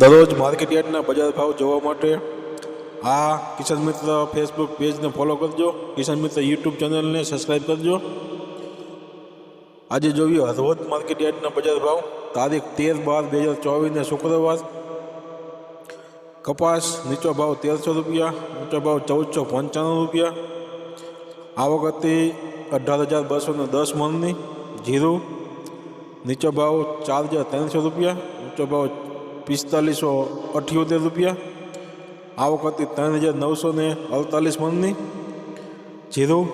દરરોજ માર્કેટ યાર્ડના બજાર ભાવ જોવા માટે આ કિસાન મિત્ર ફેસબુક પેજને ફોલો કરજો. કિસાન મિત્ર યુટ્યુબ ચેનલને સબસ્ક્રાઈબ કરજો. આજે જોયું હળવદ માર્કેટ યાર્ડના બજાર ભાવ. તારીખ તેર બાર બે હજાર ચોવીસને શુક્રવાર. કપાસ નીચો ભાવ તેરસો રૂપિયા, ઊંચો ભાવ ચૌદસો પંચાણું રૂપિયા. આવક હતી અઢાર હજાર બસો ને દસ મણની જીરું. નીચો ભાવ ચાર હજાર ત્રણસો રૂપિયા, ઊંચો ભાવ પિસ્તાલીસો અઠ્યોતેર રૂપિયા આવક હતી ત્રણ હજાર નવસો ને અડતાલીસ મણની જીરું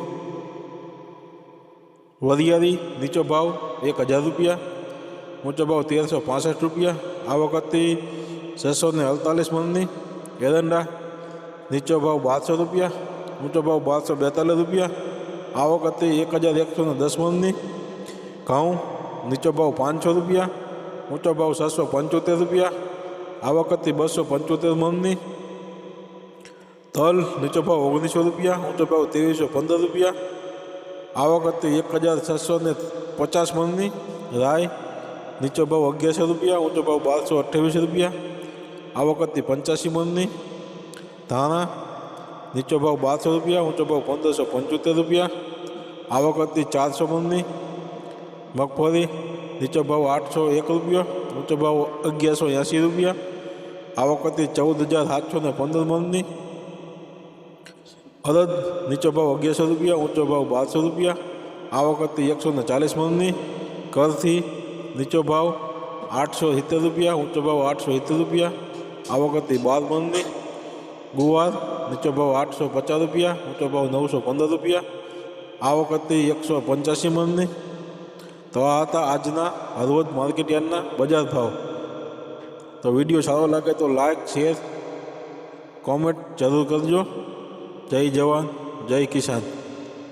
વરિયાળી નીચો ભાવ એક હજાર રૂપિયા ઊંચો ભાવ તેરસો પાસઠ રૂપિયા આવક હતી છસો ને અડતાલીસ મણની એરંડા નીચો ભાવ બારસો રૂપિયા ઊંચો ભાવ બારસો બેતાલીસ રૂપિયા આવક હતી એક હજાર એકસો ને દસ મણની ઘઉં નીચો ભાવ પાંચસો રૂપિયા ઊંચો ભાવ છસો પંચોતેર રૂપિયા આવક હતી બસો પંચોતેર મણની તલ નીચો ભાવ ઓગણીસો રૂપિયા ઊંચો ભાવ ત્રેવીસો પંદર રૂપિયા આવક હતી એક હજાર છસો ને પચાસ મણની રાય નીચો ભાવ અગિયારસો રૂપિયા ઊંચો ભાવ બારસો અઠ્ઠાવીસ રૂપિયા આવક હતી પંચ્યાસી મણની ધાણા નીચો ભાવ બારસો રૂપિયા ઊંચો ભાવ પંદરસો પંચોતેર રૂપિયા આવક હતી ચારસો મણની મગફળી નીચો ભાવ આઠસો એક રૂપિયો ઊંચો ભાવ અગિયારસો એંસી રૂપિયા આવક હતી ચૌદ હજાર સાતસો ને પંદર મણની અડદ નીચો ભાવ અગિયારસો રૂપિયા ઊંચો ભાવ બારસો રૂપિયા આવક હતી એકસો ને ચાલીસ મણની કરથી નીચો ભાવ આઠસો સિત્તેર રૂપિયા ઊંચો ભાવ આઠસો સિત્તેર રૂપિયા આવક હતી બાર મણની ગુવાર નીચો ભાવ આઠસો પચાસ રૂપિયા ઊંચો ભાવ નવસો પંદર રૂપિયા આવક હતી એકસો પંચ્યાસી મણની તો આ હતા આજના હળવદ માર્કેટ યાર્ડના બજાર ભાવ. તો વીડિયો સારો લાગે તો લાઈક, શેર, કોમેન્ટ જરૂર કરજો. જય જવાન, જય કિસાન.